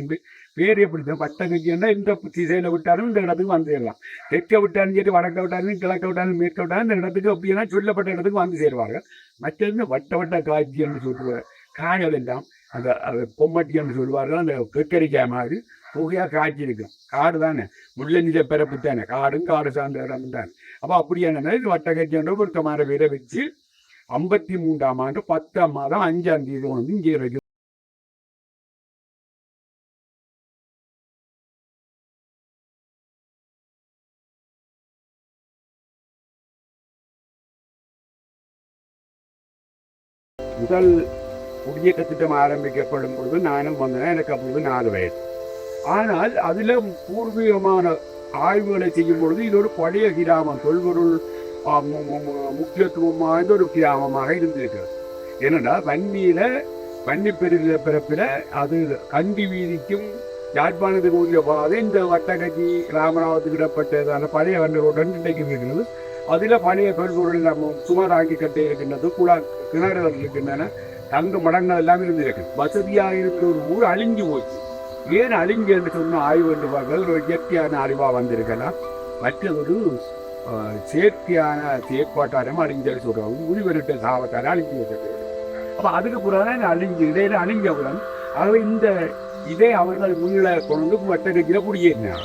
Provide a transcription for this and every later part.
என்று வேறு எப்படி வட்ட கட்சின்னா இந்த திசையில் விட்டாலும் இந்த இடத்துக்கு வந்துடலாம். தெற்க விட்டாலும் சரி வடக்க விட்டாலும் கிழக்க விட்டாலும் மேற்க விட்டாலும் இந்த இடத்துக்கு அப்படின்னா சொல்லப்பட்ட இடத்துக்கு வந்து சேருவார்கள்? மற்றது வட்ட வட்ட காட்சி என்று சொல்லுவார் காய்கள் எல்லாம் அந்த பொம்மட்டி என்று சொல்லுவார்கள் அந்த கக்கரிக்காய் மாதிரி புகையாக காய்ச்சி இருக்கும் காடு தானே? முள்ளநில பிறப்பு தானே? காடும் காடு சார்ந்த இடம் தானே? அப்போ அப்படி என்னன்னா இது வட்ட பொருத்தமான பேரை வச்சு ஐம்பத்தி மூன்றாம் ஆண்டு பத்தாம் மாதம் அஞ்சாம் தேதி வந்து இங்கே முதல் குடியேற்ற திட்டம் ஆரம்பிக்கப்படும் பொழுது நானும் வந்தேன். எனக்கு அப்பொழுது நாலு வயது ஆனால் அதில் பூர்வீகமான ஆய்வுகளை செய்யும் பொழுது இது ஒரு பழைய கிராமம். தொல்பொருள் முக்கியத்துவம் வாய்ந்த ஒரு கிராமமாக இருந்திருக்கிறது. ஏனென்றால் வன்னியில வன்னி பெருகிற பிறப்பில் அது கண்டி வீதிக்கும் யாழ்ப்பாணத்துக்கு உரிய பாதை இந்த வட்டகஜி ராமநாதத்துக்கு இடப்பட்டதான பழைய வண்டருடன் இன்றைக்கு இருக்கிறது அதில் பழைய தொல்பொருள் நம்ம சுமாராக்கி கட்டி இருக்கின்றது குழா கிணறுகள் இருக்கின்றன தங்க மடங்கள் எல்லாம் இருந்திருக்கு வசதியாக இருக்கிற ஒரு ஊர் அழிஞ்சு போச்சு. ஏன் அழிஞ்சு என்று சொன்ன ஆய்வு என்று ஒரு இயற்கையான அறிவாக வந்திருக்கலாம். மற்றது ஒரு செயற்கையான செயற்பாட்டாரம் அழிஞ்சல் சொல்கிறாங்க உயிரிட்ட சாவத்தாரம் அழிஞ்சு வச்சிருக்கு அப்போ அதுக்கு பிறகு அழிஞ்சு இடையில அழிஞ்சவுடன் ஆகவே இந்த இதை அவர்கள் முன்னிலை கொண்டு வட்டடிக்கிற குடியேறினார்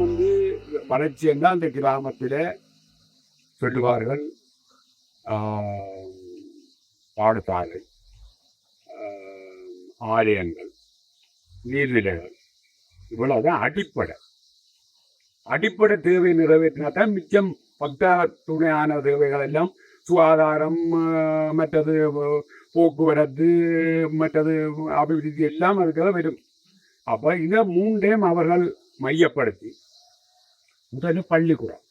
வந்து வளர்ச்சி என்றால் அந்த கிராமத்தில் சொல்லுவார்கள் பாடசாலை ஆலயங்கள் நீர்நிலைகள் இவ்வளவுதான் அடிப்படை. அடிப்படை தேவை நிறைவேற்றினா தான் மிச்சம் பக்த துணையான தேவைகள் எல்லாம் சுகாதாரம் மற்றது போக்குவரத்து மற்றது அபிவிருத்தி எல்லாம் அதுக்காக வரும். அப்போ இதை மூன்றையும் அவர்கள் மையப்படுத்தி முதல்ல பள்ளிக்கூடம்.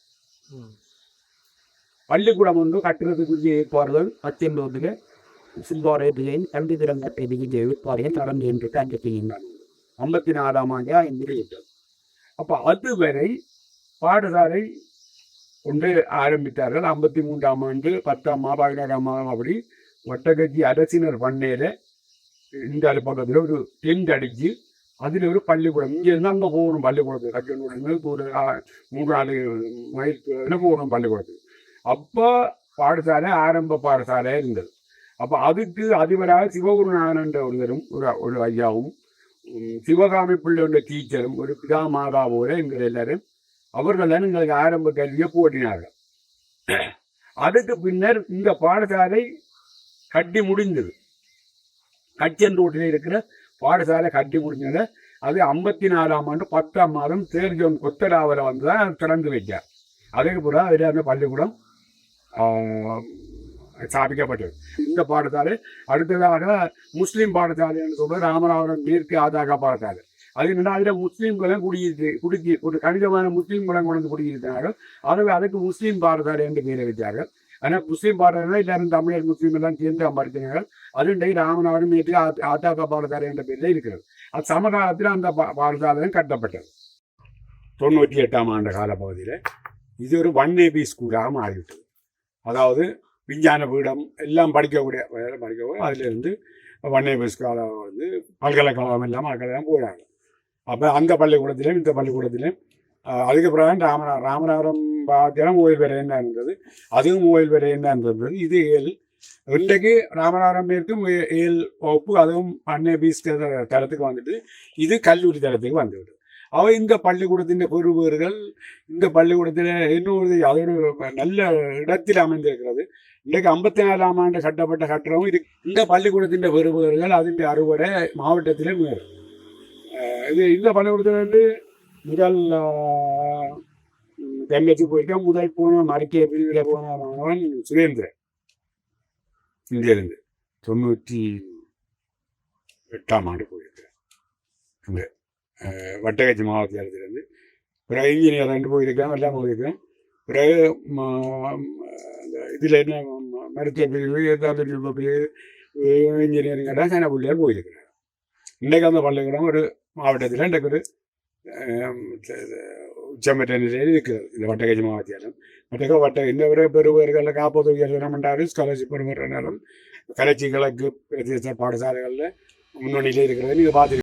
பள்ளிக்கூடம் வந்து கட்டுறதுக்குரிய ஏற்பாடுகள் பத்தொன்பதுல சில்வாரேபியன் கல்வி திறந்த ஏற்பாடுகளை தொடர்ந்து என்று கண்டு செய்கின்றனர் ஐம்பத்தி நாலாம் ஆண்டு ஐந்து அப்போ அதுவரை பாடசாலை ஒன்று ஆரம்பித்தார்கள். ஐம்பத்தி மூன்றாம் ஆண்டு பத்தாம் பதினேழாம் அப்படி ஒட்டகச்சி அரசினர் பண்ணையில் இந்த பக்கத்தில் ஒரு டென்ட் அடிச்சு அதில் ஒரு பள்ளிக்கூடம் இங்கேருந்து அங்கே போகணும் பள்ளிக்கூடத்துக்கு கட்டணம் ஒரு ஆ- மூணு நாலு மைல் போகணும் பள்ளிக்கூடத்துக்கு அப்போ பாடசாலை ஆரம்ப பாடசாலையாக இருந்தது அப்போ அதுக்கு அதிபராக சிவகுருநாதன் ஒருவரும் ஒரு ஒரு ஐயாவும் சிவகாமி பிள்ளையோட டீச்சரும் ஒரு பிதா மாதா போல எங்கள் எல்லாரும் அவர்கள் தான் எங்களுக்கு ஆரம்ப கல்வியை போட்டினார்கள் அதுக்கு பின்னர் இந்த பாடசாலை கட்டி முடிந்தது கச்சன் ரோட்டில் இருக்கிற பாடசாலை கட்டி முடிஞ்சதை அது ஐம்பத்தி நாலாம் ஆண்டு பத்தாம் மாதம் தேர்ஜோன் கொத்தடாவில் வந்து தான் திறந்து வைச்சார் அதுக்கு பிறகு அதில் அந்த பள்ளிக்கூடம் ஸ்தாபிக்கப்பட்டது. இந்த பாடசாலை அடுத்ததாக முஸ்லீம் பாடசாலை என்று சொல்ற ராமநாதபுரம் மேற்கு ஆதாக பாடசாலை. அது என்னன்னா அதில் முஸ்லீம்களும் குடியிருக்கு குடிக்கி ஒரு கணிதமான முஸ்லீம்களும் கொண்டு குடியிருக்கிறார்கள். ஆகவே அதுக்கு முஸ்லீம் பாடசாலை என்று பேர் வைத்தார்கள் ஆனால் முஸ்லீம் பாடல்கள் எல்லாரும் தமிழர் முஸ்லீம் எல்லாம் சேர்ந்து அமர்த்தினார்கள் அது இன்றைக்கு ராமநாதபுரம் மேற்கு ஆ- பாடசாலை என்ற பேரில் இருக்கிறது அது சமகாலத்தில் அந்த பா- பாடசாலையும் கட்டப்பட்டது தொண்ணூற்றி எட்டாம் ஆண்டு காலப்பகுதியில் இது ஒரு ஒன் ஏபி ஸ்கூலாக மாறிவிட்டது அதாவது விஞ்ஞான பீடம் எல்லாம் படிக்கக்கூடிய வேலை படிக்கக்கூடிய அதிலிருந்து ஒன் ஏபி ஸ்கூலாக வந்து பல்கலைக்கழகம் எல்லாம் மக்கள் போயிடாங்க அப்போ அந்த பள்ளிக்கூடத்திலும் இந்த பள்ளிக்கூடத்திலையும் அதுக்கப்புறம் அதுக்கு ராமநா ராமநாதபுரம் பாத்திரம் ஓய்வு பெற என்ன இருந்தது அதுவும் மொபைல் பெற என்ன இருந்தது இது ஏழு இன்றைக்கு ராமநாதபுரம் மேற்கும் ஏ- ஏழு வகுப்பு அதுவும் அன்னை பீஸ் தளத்துக்கு வந்துட்டு இது கல்லூரி தளத்துக்கு வந்துவிடும் அவ இந்த பள்ளிக்கூடத்தின் பெறுபேறுகள் இந்த பள்ளிக்கூடத்தில் இன்னொரு அது ஒரு நல்ல இடத்தில் அமைந்திருக்கிறது. இன்றைக்கு ஐம்பத்தி நாலாம் ஆண்டு கட்டப்பட்ட கட்டடமும் இது இந்த பள்ளிக்கூடத்தின் பெறுபேறுகள் அதன் அறுவடை மாவட்டத்திலே மேறும் இது இந்த பள்ளிக்கூடத்தில் வந்து முதல் தென்னச்சி போயிருக்கேன் முதல் போன மறுக்கிய பிரிவில் போன மாணவன் சுரேந்திரன் இந்தியிலிருந்து தொண்ணூற்றி எட்டாம் ஆண்டு போயிருக்கிறேன் அங்கே வட்டகச்சி மாவட்டத்திலிருந்து பிறகு இன்ஜினியர் ரெண்டு போயிருக்கேன் எல்லாம் போயிருக்கேன் பிறகு இதில் என்ன ம- மருத்துவ பிரிவு ஏதாவது பிரிவு இன்ஜினியரிங் எல்லாம் சின்ன பிள்ளையார் போயிருக்கிறேன் இன்றைக்கு அந்த பள்ளிக்கூடம் ஒரு மாவட்டத்தில் இன்றைக்கு ஒரு அஹ், இந்த வட்டக மாவட்டத்திலும் வட்டக வட்ட இன்னவரை ஒரு பெறுவர்களில் காப்பது உயர்தனம் ஸ்காலர்ஷிப் பெறுவர்களும் கலைச்சி கிழக்கு பிரதேச பாடசாலைகளில் முன்னணியில் இருக்கிறது நீங்கள் பார்த்து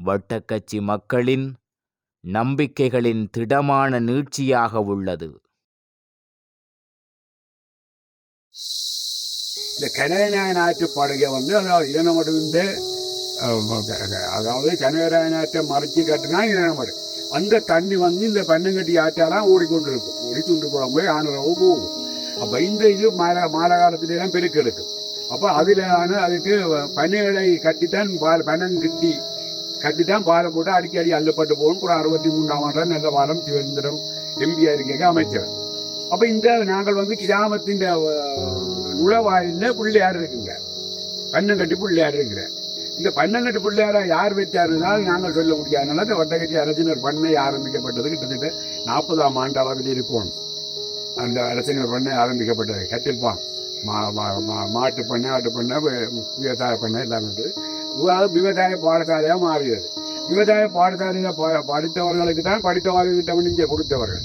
வட்டக்கச்சி மக்களின் நம்பிக்கைகளின் திடமான நீட்சியாக உள்ளது. இந்த கனகநாய நாட்டு பாடகை வந்து அதாவது இளநமடு வந்து அதாவது கனகராய நாட்டை மறைச்சி கட்டினா இளநமடு அந்த தண்ணி வந்து இந்த பன்னங்கட்டி ஆற்றாலாம் ஓடிக்கொண்டு இருக்கும் ஓடி துண்டு குளம் போய் ஆனரவு போகும். அப்போ இந்த இது மழை மழை காலத்திலே தான் பெருக்கெடுக்கும் அப்போ அதில் அதுக்கு பனைகளை கட்டித்தான் பால் பனன் கட்டி கட்டித்தான் போட்டு அடிக்கடி அள்ளப்பட்டு போகும். கூட அறுபத்தி மூணாம் ஆண்டு நல்ல வாரம் சிவந்திரம் எம்பியா இருக்கீங்க அமைச்சர். அப்போ இந்த நாங்கள் வந்து கிராமத்தின் நுழைவாயில பிள்ளையார் இருக்குங்க. பன்னங்கட்டி பிள்ளையார் இருக்கிற இந்த பன்னங்கட்டு பிள்ளையார யார் வச்சாருன்னா நாங்கள் சொல்ல முடியாதுனால இந்த வட்டக்கட்டி அரசினர் பண்ணை ஆரம்பிக்கப்பட்டது கிட்டத்தட்ட நாற்பதாம் ஆண்டு அளவில் இருக்கும். அந்த அரசினர் பண்ண ஆரம்பிக்கப்பட்டது. கட்டிருப்பான் மா மா- மாட்டு பண்ணை ஆட்டு பண்ணை விவசாய பண்ணை எல்லாம் இருந்து அது விவசாய பாடசாலையாக மாறியது. விவசாய பாடசாலையில் படித்தவர்களுக்கு தான் படித்தவர்களுக்கு இங்கே கொடுத்தவர்கள்.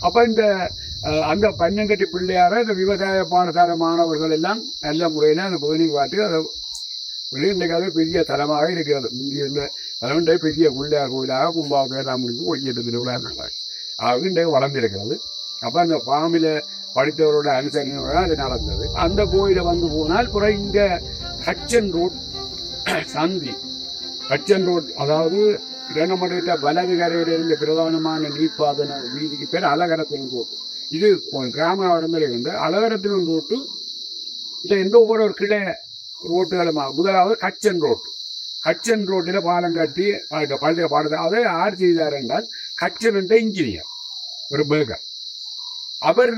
அப்போ இந்த அந்த பன்னங்கட்டி பிள்ளையார இந்த விவசாய பாடசாலை மாணவர்கள் எல்லாம் நல்ல முறையில் அந்த பகுதி பார்த்து அதை இன்றைக்காக பெரிய தலமாக இருக்கிறது. முந்தைய இருந்த பெரிய பிள்ளையார் கோயிலாக கும்பாவுக்கு எல்லாம் முடிஞ்சு ஒய்யட்டு திருவிழா அது இன்றைக்கு வளர்ந்திருக்கிறது. அப்போ அந்த பாம்பில் படித்தவரோட அனுசரணையோட அது நடந்தது. அந்த கோயிலை வந்து போனால் பிறகு இங்கே ஹச்சன் ரோட் சந்தி. ஹச்சன் ரோட் அதாவது இரங்கமடைத்த வலது கரையில் இருந்த பிரதானமான நீர்ப்பாதன வீதிக்கு பேர் அலகரத்தின் ரோட்டு இது கிராம இடத்துல இருந்து அலகரத்தின் ரோட்டு. இந்த எந்த ஒவ்வொரு ஒரு கிளை ரோட்டுகளுமா முதலாவது கச்சன் ரோட் கச்சன் ரோட்டில் பாலம் கட்டி பழைய பாடத்தை அதை ஆர் செய்தார் என்றால் கச்சன் என்ற இன்ஜினியர் ஒரு பேக்கர் அவர்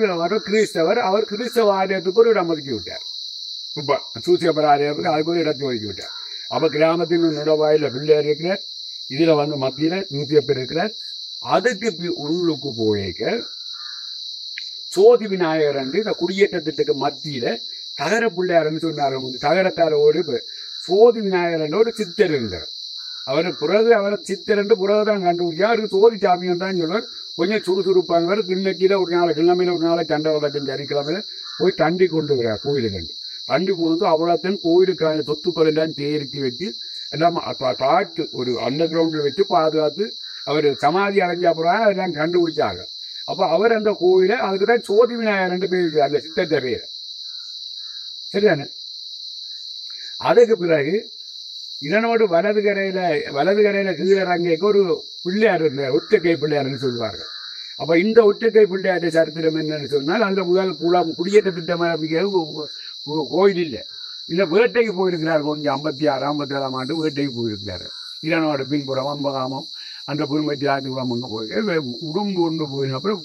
கிறிஸ்தவர் அவர் கிறிஸ்தவ ஆலயத்துக்கு ஒரு இடம் ஒதுக்கி விட்டார் இப்போ சூசியப்பர் ஆலயத்துக்கு அதுக்கு ஒரு இடத்தை ஒதுக்கி விட்டார் அப்போ கிராமத்தின் நுழைவாயில் பிள்ளையார் இருக்கிறார் இதில் வந்து மத்தியில் நூற்றியப்பர் இருக்கிறார் அதுக்கு உள்ளுக்கு போயிருக்க சோதி விநாயகர் என்று இந்த குடியேற்றத்திட்டத்துக்கு மத்தியில் தகர பிள்ளையார்னு சொன்னார் தகரத்தார் ஒரு சோதி விநாயகர் ஒரு சித்தர் இருந்தார் அவர் பிறகு அவரை சித்தர் என்று பிறகு தான் கண்டுபிடிச்சா அவருக்கு சோதி சாமியம் தான் சொல்லுவார் கொஞ்சம் சுறுசுறுப்பாங்க. வேறு கிண்ணக்கில ஒரு நாளை கிழமையில ஒரு நாளை தண்டை வளர்க்கும் சனிக்கிழமையில போய் தண்டி கொண்டு வர்றார் கோயிலுக்கு தண்டி கொடுத்து அவ்வளோத்தையும் கோயிலுக்கான சொத்துக்கள் எல்லாம் தேரிக்கி வச்சு எல்லாம் காட்டு ஒரு அண்டர் கிரவுண்டில் வச்சு பாதுகாத்து அவர் சமாதி அடைஞ்ச அப்புறம் அதெல்லாம் கண்டுபிடிச்சாங்க. அப்போ அவர் அந்த கோயிலை அதுக்கு தான் சோதி விநாயகர் ரெண்டு பேர் அந்த சித்தத்தை பேர். சரிதானே? அதுக்கு பிறகு இதனோடு வலது கரையில் வலது கரையில கீழறங்கைக்கு ஒரு பிள்ளையார் இருந்தார் ஒற்றைக்கை பிள்ளையார்னு சொல்லுவார்கள். அப்போ இந்த ஒற்றைக்கை பிள்ளையார் சரித்திரம் என்னன்னு சொன்னால் அந்த முதல் குளம் குடியேற்ற திட்டமாக கோயில் இல்லை. இல்லை வேட்டைக்கு போயிருக்கிறார் கொஞ்சம் ஐம்பத்தி ஆறு ஐம்பத்தி ஏழாம் ஆண்டு வேட்டைக்கு போயிருக்கிறார் இதனோட பின்புறம் அம்பகாமம் அந்த புதுமத்தி ஆதிபுரம் அங்கே போய் உடம்பு கொண்டு போயின அப்புறம்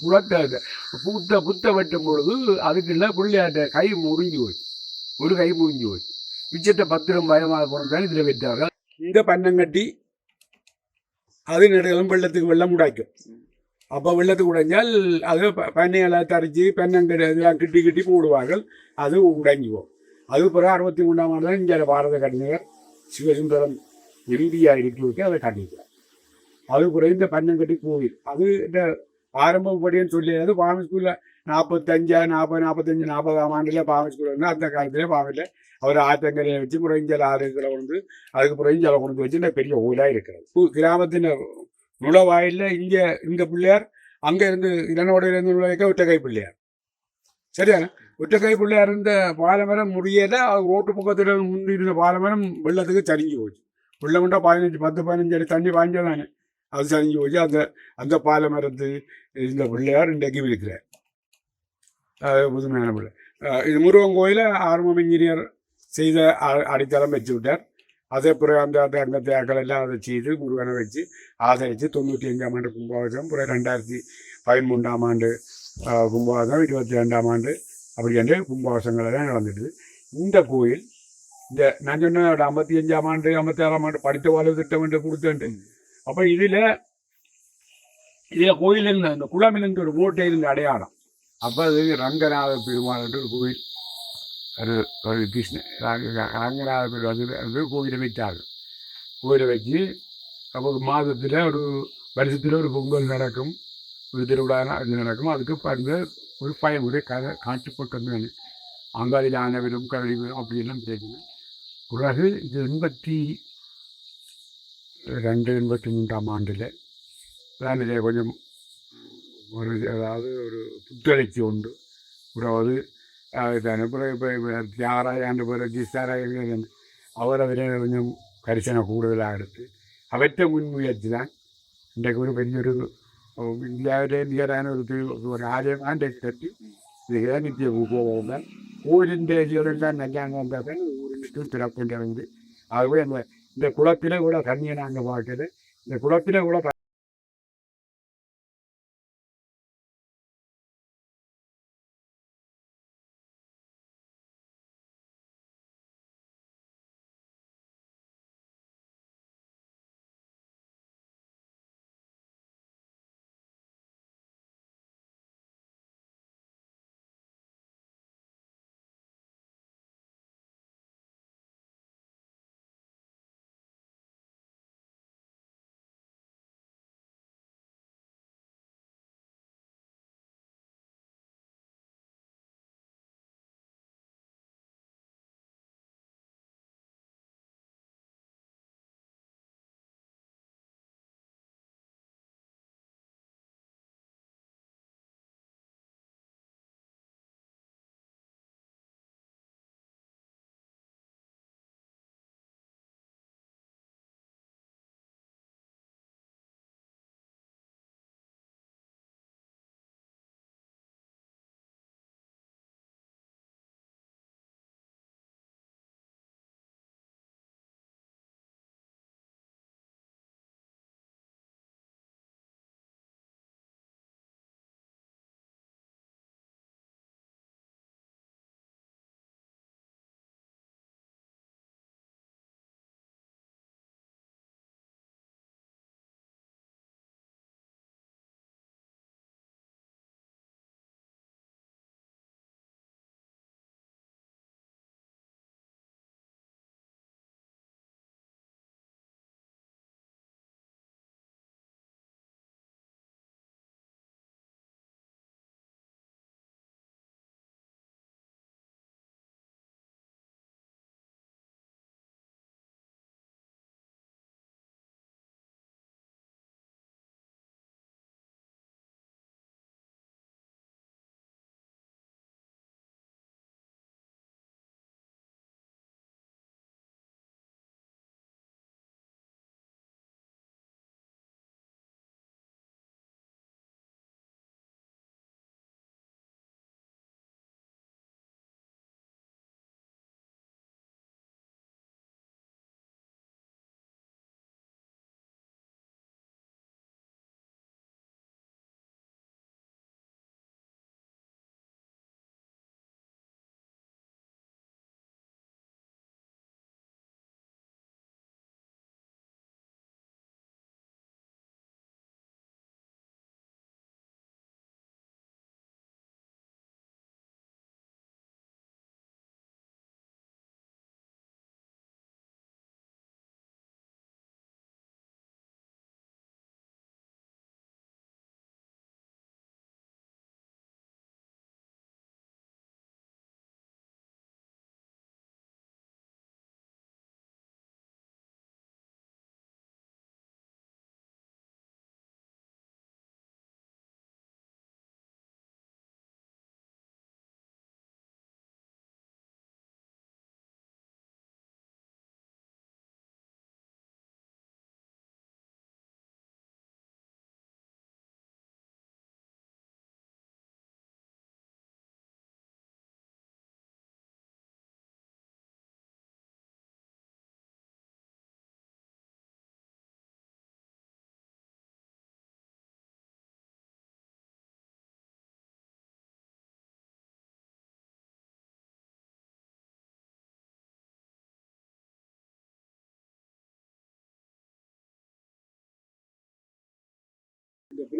புறத்த புத்த புத்த வெட்டும் பொழுது அதுக்குள்ள பிள்ளையாட்ட கை முறிஞ்சு போய் ஒரு கை முறிஞ்சு போய் மிச்சத்தை பத்திரம் பயமாக பிறந்தாலும் இதில் வைத்தார்கள் இந்த பன்னங்கட்டி அது நடுகளும் வெள்ளத்துக்கு வெள்ளம் உடைக்கும். அப்போ வெள்ளத்துக்கு உடைஞ்சால் அது ப- பண்ணைகளை தரிச்சு பெண்ணங்கடை இதெல்லாம் கிட்டி கிட்டி போடுவார்கள். அது உடைஞ்சுவோம். அது பிறகு அறுபத்தி மூணாம் ஆண்டு இங்கே பாரத கலைஞர் சிவசுந்தரம் இந்தியா இருக்கிறதுக்கு அதை கட்டிக்கிறார் அது பிறகு இந்த பன்னங்கட்டி கோவில் அது இந்த ஆரம்பப்படியும் சொல்லியது பாரம்பரிய ஸ்கூலில் நாற்பத்தஞ்சா நாற்பது நாற்பத்தஞ்சு நாற்பதாம் ஆண்டில் பாமி அந்த காலத்திலே பாமியில் அவர் ஆத்தங்கரையை வச்சு புறைஞ்சல் ஆறுகளை கொண்டு அதுக்கு புறைஞ்சலை கொண்டு வச்சு பெரிய ஊராக இருக்கிறது. கிராமத்தின் நுழைவாயில்ல இங்கே இந்த பிள்ளையார் அங்கே இருந்து இதனோட நுழைக்க ஒற்றைக்கை பிள்ளையார். சரியா? ஒற்றக்கை பிள்ளையார் இருந்த பாலமரம் முடியல அது ரோட்டு பக்கத்தில் முந்தி இருந்த பாலமரம் வெள்ளத்துக்கு சரிஞ்சு போச்சு. வெள்ளம்ண்டா பதினஞ்சு பத்து பதினஞ்சு அடி தண்ணி பாய்ஞ்சதானே? அது சரிஞ்சு போச்சு. அந்த அந்த பாலமரத்து இந்த பிள்ளையார் இன்றைக்கு இருக்கிறார். புதுமையான பிள்ளை இது முருகன் கோயில ஆர்மம் இன்ஜினியர் செய்த அடித்தளம் வச்சு விட்டார். அதே பிறகு அந்த அந்த அந்த தேக்கள் எல்லாம் அதை செய்து முருகனை வச்சு ஆதரித்து தொண்ணூற்றி அஞ்சாம் ஆண்டு கும்பாபிஷேகம் பிறகு ரெண்டாயிரத்தி பதிமூன்றாம் ஆண்டு கும்பாபிஷேகம் இருபத்தி ரெண்டாம் ஆண்டு அப்படி என்று கும்பாபிஷங்கள் எல்லாம் நடந்துட்டு இந்த கோயில் இந்த நான் சொன்ன ஐம்பத்தி அஞ்சாம் ஆண்டு ஐம்பத்தி ஆறாம் ஆண்டு படித்த வாழ்வு திட்டம் என்று கொடுத்தேன் அப்போ இதில் இதில் கோயில் இந்த இந்த குளமிலிருந்து ஒரு மூட்டை இருந்த அடையாளம். அப்போ அது ரங்கநாத பெருமாள் என்று ஒரு கோயில் ஒரு ஒரு கிருஷ்ண ரங்கநாத பெருமாள் வந்து வந்து கோயிலை வைத்தாங்க கோயிலை வச்சு அப்போ மாதத்தில் ஒரு வருஷத்தில் ஒரு பொங்கல் நடக்கும். ஒரு திருவிழா இது நடக்கும். அதுக்கு பாருங்க ஒரு பயமுறை கதை காட்சிப்பட்டு அங்காடியில் ஆனவரும் கல்வி அப்படியெல்லாம் பேசணும் பிறகு இது எண்பத்தி ரெண்டு எண்பத்தி மூன்றாம் ஆண்டில் தான் கொஞ்சம் ஒரு அதாவது ஒரு புத்தளிச்சி உண்டு. பிறகு அதுதானே பிறகு இப்போ தியாகராஜ ஆண்டு பிறகு கிஸ்தாராஜ அவர் அதில் கொஞ்சம் கரிசனை கூடுதலாக எடுத்து அவற்றை முன்முயற்சி தான் இன்றைக்கு ஒரு பெரிய ஒரு இந்தியாவிலே நிகரான ஒரு திரு- ஒரு ஆலயம் ஆண்டை கட்டி இது நித்திய போவாங்க ஊரிൻ്റെ ஜீவனெல்லாம் நல்லாங்க வந்தாங்க ஊருக்கு திறப்புண்டு வந்து ஆகவே அந்த இந்த குளத்திலே கூட தண்ணியை நாங்கள் பார்க்குது இந்த குளத்திலே கூட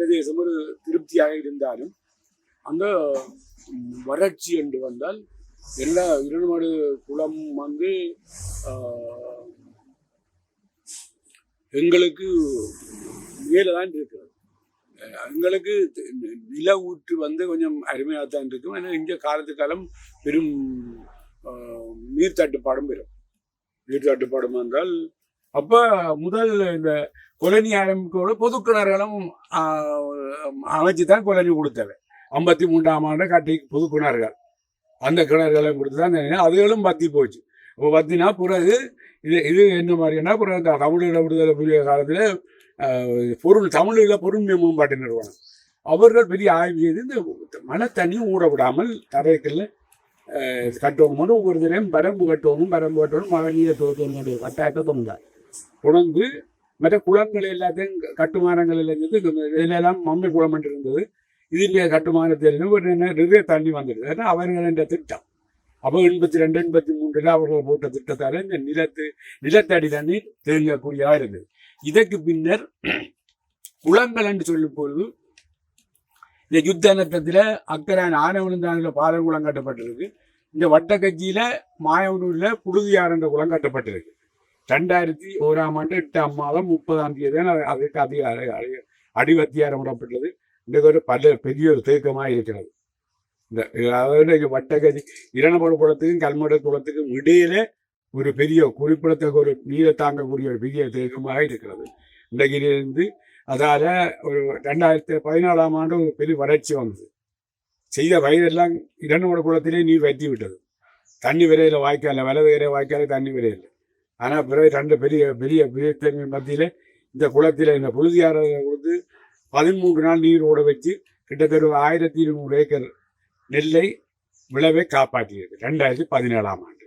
த- ஒரு திருப்தியாக இருந்தாலும் அந்த வறட்சி என்று வந்தால் எல்லா இருநமடு குளம் வந்து எங்களுக்கு மேலே தான் இருக்கிறது. எங்களுக்கு நில ஊற்று வந்து கொஞ்சம் அருமையாக தான் இருக்கும். ஏன்னா இங்கே காலத்து காலம் பெரும் நீர் தட்டுப்பாடும் பெறும். நீர் தட்டுப்பாடும் என்றால் அப்போ முதல் இந்த கொலனி ஆரம்பிக்கோட பொது கிணறுகளும் அமைச்சு தான் கொலனி கொடுத்தது ஐம்பத்தி மூன்றாம் ஆண்டு கட்டி பொது கிணறுகள். அந்த கிணறுகளையும் கொடுத்து தான் அதுகளும் பத்தி போச்சு. இப்போ பத்தினா பிறகு இது இது என்ன மாதிரினா பிறகு இந்த தமிழீழ விடுதலை புரிய காலத்தில் பொருள் தமிழில் பொருண்மை மேம்பாட்டு நிறுவனம். அவர்கள் பெரிய ஆய்வு செய்து இந்த மழை தண்ணியும் ஊற விடாமல் தரைக்கல்ல கட்டுவோம். போது ஒவ்வொரு பரம்பு கட்டுவோம். பரம்பு கட்டணும் மழை நீரை தோற்றணும் கட்டாயத்தை தொந்தார் உணர்ந்து மற்ற குளங்கள் எல்லாத்தையும் கட்டுமானங்கள் எல்லாம் இருந்து இதெல்லாம் மம்மி குளம் இருந்தது. இதில் கட்டுமானத்தில் என்ன- நிறைய தண்ணி வந்துடுது ஏன்னா அவர்கள் என்ற திட்டம். அப்போ எண்பத்தி ரெண்டு எண்பத்தி மூன்றில் அவர்கள் போட்ட திட்டத்தால் இந்த நிலத்து நிலத்தடி தண்ணீர் தேங்கக்கூடியதாக இருந்தது. இதற்கு பின்னர் குளங்கள் என்று சொல்லும் பொழுது இந்த யுத்த நத்தத்தில் அக்கரான் ஆனவனந்தானில் பாலம் குளம் கட்டப்பட்டிருக்கு. இந்த வட்டக்கட்சியில் மாயவனூரில் புழுதியார் என்ற குளம் கட்டப்பட்டிருக்கு. ரெண்டாயிரத்தி ஓராம் ஆண்டு எட்டாம் மாதம் முப்பதாம் தேதி தான் அதுக்கு அதிக அடிவத்தியாரம் விடப்பட்டது. இன்றைக்கு ஒரு பல பெரிய ஒரு தேக்கமாக இருக்கிறது. இந்த அதாவது இங்க வட்டக்கட்சி இரணபடு குளத்துக்கும் கல்மட குளத்துக்கும் இடையில ஒரு பெரிய குறிப்பிடத்தக்க ஒரு நீரை தாங்கக்கூடிய ஒரு பெரிய தேக்கமாக இருக்கிறது. இன்றைக்கிலிருந்து அதால் ஒரு ரெண்டாயிரத்தி பதினாலாம் ஆண்டு ஒரு பெரிய வறட்சி வந்தது. செய்த வயதெல்லாம் இரண்டு குளத்திலே நீர் வற்றி விட்டது தண்ணி விரையில வாய்க்கால வலது விரை வாய்க்கால தண்ணி விரையில். ஆனால் பிறகு ரெண்டு பெரிய பெரிய பெரிய மத்தியில் இந்த குளத்தில் இந்த புழுதியாரை கொடுத்து பதிமூன்று நாள் நீர் ஓட வச்சு கிட்டத்தட்ட ஆயிரத்தி இருநூறு ஏக்கர் நெல்லை விளைவை காப்பாற்றியது ரெண்டாயிரத்தி பதினேழாம் ஆண்டு.